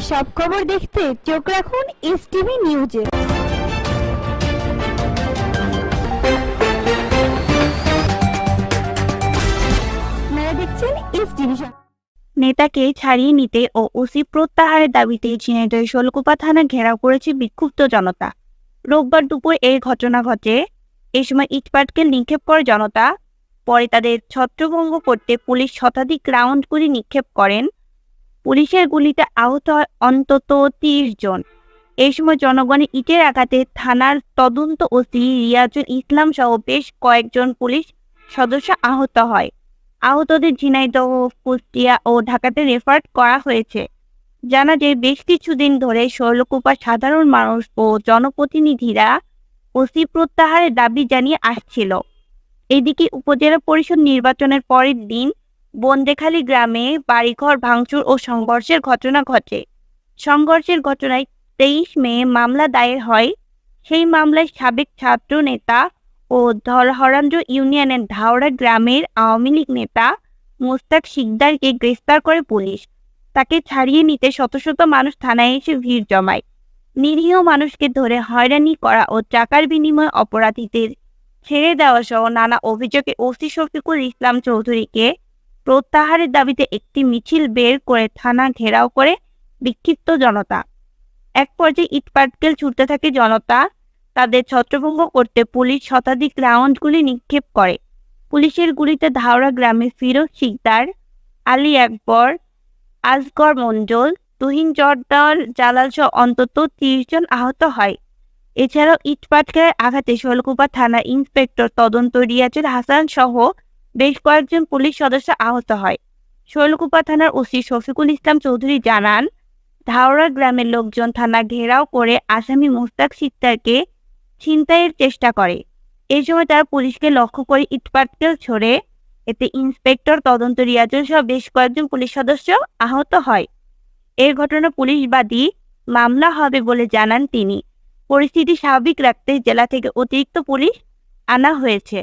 সব খবর দেখতে চোখ রাখুন এস টিভি নিউজে নেতাকে ছাড়িয়ে নিতে ও ওসি প্রত্যাহারের দাবিতে ঝিনাইদহ শোলকুপা থানা ঘেরাও করেছে বিক্ষুব্ধ জনতা। রোববার দুপুর এই ঘটনা ঘটে। এই সময় ইটপাটকে নিক্ষেপ করে জনতা। পরে তাদের ছত্রভঙ্গ করতে পুলিশ শতাধিক রাউন্ড গুলি নিক্ষেপ করেন। পুলিশের গুলিতে আহত হয় অন্তত তিরিশ জন। এই সময় জনগণের ইটের আঘাতে থানার তদন্ত ওসি রিয়াজুল ইসলাম সহ বেশ কয়েকজন পুলিশ সদস্য আহত হয়। আহতদের ঝিনাইদহ, কুষ্টিয়া ও ঢাকাতে রেফার করা হয়েছে। জানা যায়, বেশ কিছুদিন ধরে শৈলকুপার সাধারণ মানুষ ও জনপ্রতিনিধিরা ওসি প্রত্যাহারের দাবি জানিয়ে আসছিল। এদিকে উপজেলা পরিষদ নির্বাচনের পরের দিন বন্দেখালী গ্রামে বাড়িঘর ভাঙচুর ও সংঘর্ষের ঘটনা ঘটে। সংঘর্ষের ঘটনায় তেইশ মে মামলা দায়ের হয়। সেই মামলায় সাবেক ছাত্র নেতা ও ধরহরাঞ্জ ইউনিয়নের ধাওড়া গ্রামের আওয়ামী লীগ নেতা মোস্তাক শিকদারকে গ্রেফতার করে পুলিশ। তাকে ছাড়িয়ে নিতে শত শত মানুষ থানায় এসে ভিড় জমায়। নিরীহ মানুষকে ধরে হয়রানি করা ও টাকার বিনিময়ে অপরাধীদের ছেড়ে দেওয়া সহ নানা অভিযোগে ওসি শফিকুল ইসলাম চৌধুরীকে প্রত্যাহারের দাবিতে একটি মিছিল বের করে থানা ঘেরাও করে বিক্ষিপ্ত জনতা। এক পর্যায়ে ইটপাটকেল ছুটতে থাকে জনতা। তাদের ছত্রভঙ্গ করতে পুলিশ শতাধিক রাউন্ডগুলি নিক্ষেপ করে। পুলিশের গুলিতে ধাওড়া গ্রামে ফিরোজ শিকদার, আলী আকবর, আজগর মঞ্জল, তুহিন জর্দার জালাল সহ অন্তত তিরিশ জন আহত হয়। এছাড়াও ইটপাটকেলের আঘাতে শোলকুপা থানা ইন্সপেক্টর তদন্ত রিয়াজুল হাসান সহ বেশ কয়েকজন পুলিশ সদস্য আহত হয়। শৈলকুপা থানার ওসি শফিকুল ইসলাম চৌধুরী জানান, ধাওড়া গ্রামের লোকজন থানা ঘেরাও করে আসামি মুস্তাক সিকদারকে ছিনতাইয়ের চেষ্টা করে। এই সময় তারা পুলিশকে লক্ষ্য করে ইটপাটকেল ছড়ে। এতে ইন্সপেক্টর তদন্ত রিয়াজুল সহ বেশ কয়েকজন পুলিশ সদস্য আহত হয়। এর ঘটনা পুলিশবাদী মামলা হবে বলে জানান তিনি। পরিস্থিতি স্বাভাবিক রাখতে জেলা থেকে অতিরিক্ত পুলিশ আনা হয়েছে।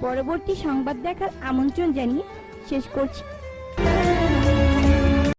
পরবর্তী সংবাদ দেখার আমন্ত্রণ জানিয়ে শেষ করছি।